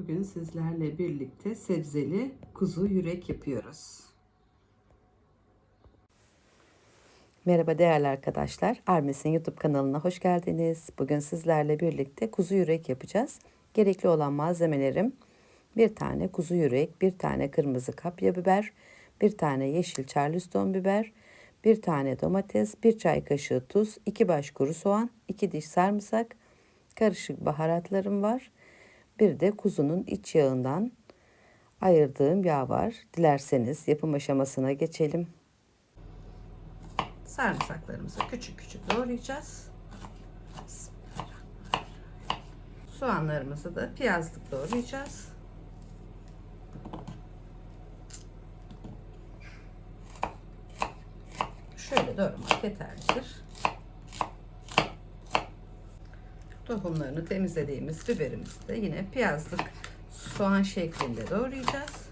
Bugün sizlerle birlikte sebzeli kuzu yürek yapıyoruz. Merhaba değerli arkadaşlar. Armes'in YouTube kanalına hoş geldiniz. Bugün sizlerle birlikte kuzu yürek yapacağız. Gerekli olan malzemelerim bir tane kuzu yürek, bir tane kırmızı kapya biber, bir tane yeşil charleston biber, bir tane domates, bir çay kaşığı tuz, iki baş kuru soğan, iki diş sarımsak, karışık baharatlarım var. Bir de kuzunun iç yağından ayırdığım yağ var. Dilerseniz yapım aşamasına geçelim. Sarımsaklarımızı küçük küçük doğrayacağız. Soğanlarımızı da piyazlık doğrayacağız. Şöyle doğramak yeterlidir. Tohumlarını temizlediğimiz biberimizi de yine piyazlık soğan şeklinde doğrayacağız.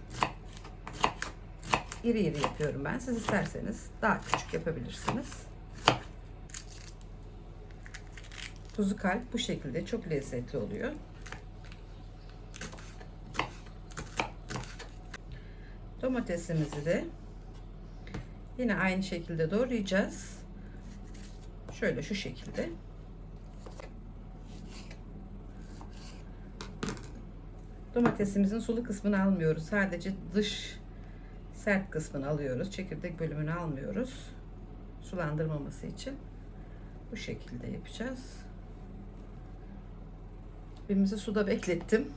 İri iri yapıyorum ben. Siz isterseniz daha küçük yapabilirsiniz. Tuzu kalp bu şekilde çok lezzetli oluyor. Domatesimizi de yine aynı şekilde doğrayacağız. Şöyle şu şekilde. Domatesimizin sulu kısmını almıyoruz. Sadece dış sert kısmını alıyoruz. Çekirdek bölümünü almıyoruz. Sulandırmaması için. Bu şekilde yapacağız. Birbirimizi suda beklettim.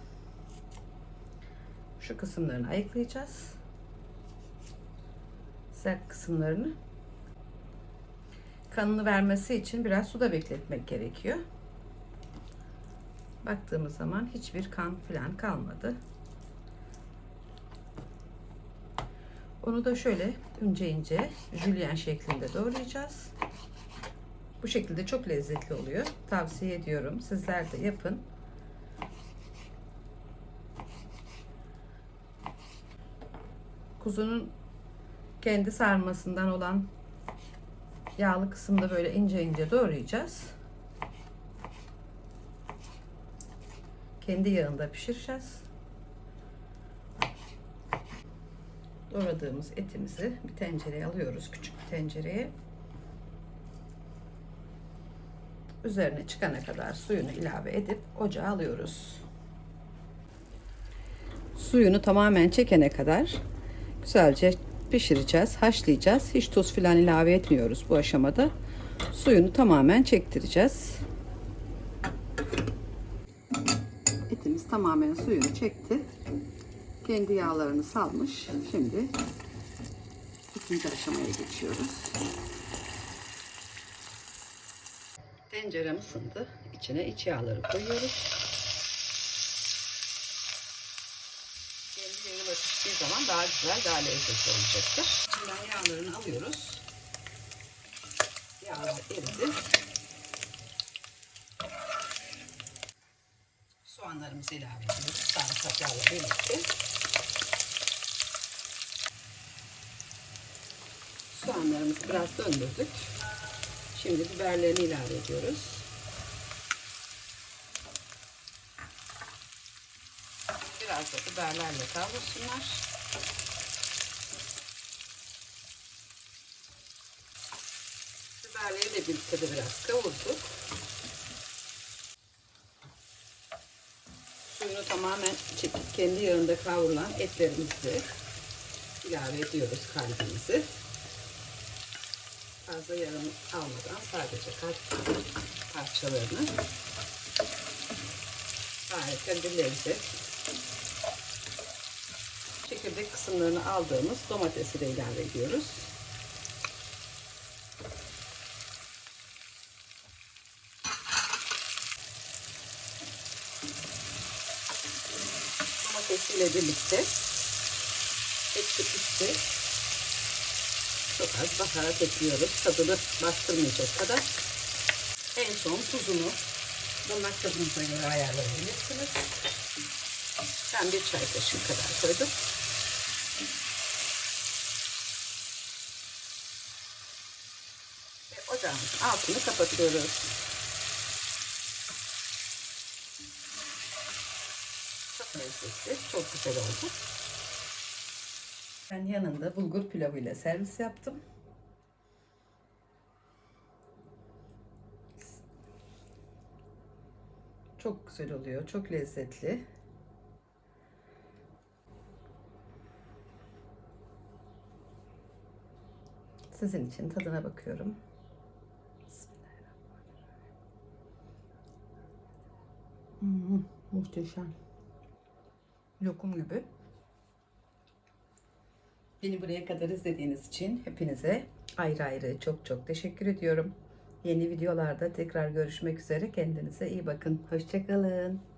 Şu kısımlarını ayıklayacağız. Sert kısımlarını. Kanını vermesi için biraz suda bekletmek gerekiyor. Baktığımız zaman hiçbir kan falan kalmadı. Onu da şöyle ince ince jülyen şeklinde doğrayacağız. Bu şekilde çok lezzetli oluyor. Tavsiye ediyorum. Sizler de yapın. Kuzunun kendi sarmasından olan yağlı kısımda böyle ince ince doğrayacağız. Kendi yağında pişireceğiz. Doğradığımız etimizi bir tencereye alıyoruz. Küçük bir tencereye. Üzerine çıkana kadar suyunu ilave edip ocağa alıyoruz. Suyunu tamamen çekene kadar güzelce pişireceğiz, haşlayacağız. Hiç tuz filan ilave etmiyoruz bu aşamada. Suyunu tamamen çektireceğiz. Tamamen suyunu çekti. Kendi yağlarını salmış. Şimdi ikinci aşamaya geçiyoruz. Tencerem ısındı. İçine iç yağları koyuyoruz. Kendi yağı piştiği zaman daha güzel, daha lezzetli olacaktır. İçinden yağlarını alıyoruz. Yağlar eridi. Soğanlarımızı ilave ediyoruz. Sarımsaklarla birlikte. Soğanlarımızı biraz döndürdük. Şimdi biberlerini ilave ediyoruz. Biraz da biberlerle kavrulsunlar. Biberleri de birlikte de biraz kavurduk. Suyunu tamamen çekip kendi yağında kavrulan etlerimizi ilave ediyoruz kalbimizi. Fazla yarım almadan sadece kalp parçalarını harika bir lezzet. Çekirdek kısımlarını aldığımız domatesi de ilave ediyoruz. Domatesiyle birlikte ekşi pişti. Çok az baharat ekliyoruz. Tadını bastırmayacak kadar. En son tuzunu damak tadınıza göre ayarlayabilirsiniz. Ben bir çay kaşığı kadar koydum. Ve ocağımızın altını kapatıyoruz. Lezzetli. Çok güzel oldu. Ben yanında bulgur pilavıyla servis yaptım. Çok güzel oluyor. Çok lezzetli. Sizin için tadına bakıyorum. Hmm, muhteşem. Lokum gibi. Beni buraya kadar izlediğiniz için hepinize ayrı ayrı çok çok teşekkür ediyorum. Yeni videolarda tekrar görüşmek üzere. Kendinize iyi bakın. Hoşçakalın.